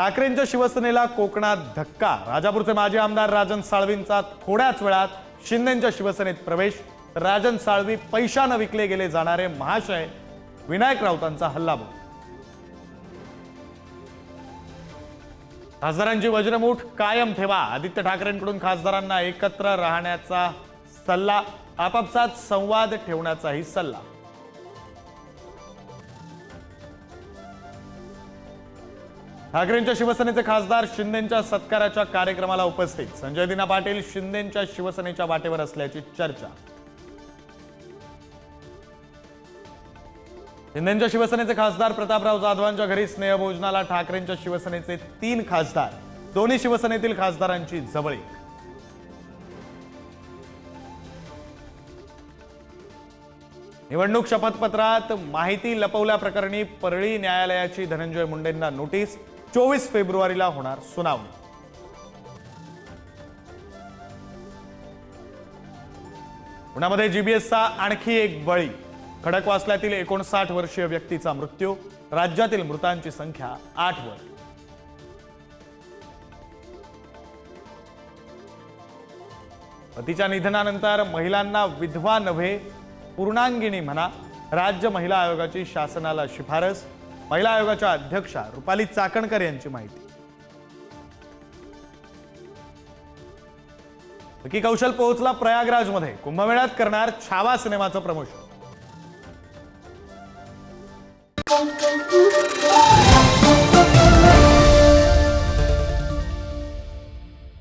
ठाकरेंच्या शिवसेनेला कोकणात धक्का. राजापूरचे माजी आमदार राजन साळवींचा थोड्याच वेळात शिंदेच्या शिवसेनेत प्रवेश. राजन साळवी पैशानं विकले गेले जाणारे महाशय. विनायक राऊतांचा हल्लाबोल खासदारांची वज्रमूठ कायम ठेवा. आदित्य ठाकरेंकडून खासदारांना एकत्र राहण्याचा सल्ला. आपापसात संवाद ठेवण्याचाही सल्ला. ठाकरेंच्या शिवसेनेचे खासदार शिंदेच्या सत्काराच्या कार्यक्रमाला उपस्थित. संजय दिना पाटील शिंदेच्या शिवसेनेच्या वाटेवर असल्याची चर्चा. शिंदेच्या शिवसेनेचे खासदार प्रतापराव जाधवांच्या घरी स्नेहभोजनाला ठाकरेंच्या शिवसेनेचे तीन खासदार. दोन्ही शिवसेनेतील खासदारांची जवळीक. निवडणूक शपथपत्रात माहिती लपवल्याप्रकरणी परळी न्यायालयाची धनंजय मुंडेंना नोटीस. चोवीस फेब्रुवारीला होणार सुनावणी. पुण्यामध्ये जीबीएसचा आणखी एक बळी. खडकवासल्यातील एकोणसाठ वर्षीय व्यक्तीचा मृत्यू राज्यातील मृतांची संख्या आठ वर. पतीच्या निधनानंतर महिलांना विधवा नव्हे पूर्णांगिनी म्हणा राज्य महिला आयोगाची शासनाला शिफारस महिला आयोगाच्या अध्यक्षा रुपाली चाकणकर यांची माहिती. विकी कौशल पोहोचला प्रयागराजमध्ये. कुंभमेळ्यात करणार छावा सिनेमाचं प्रमोशन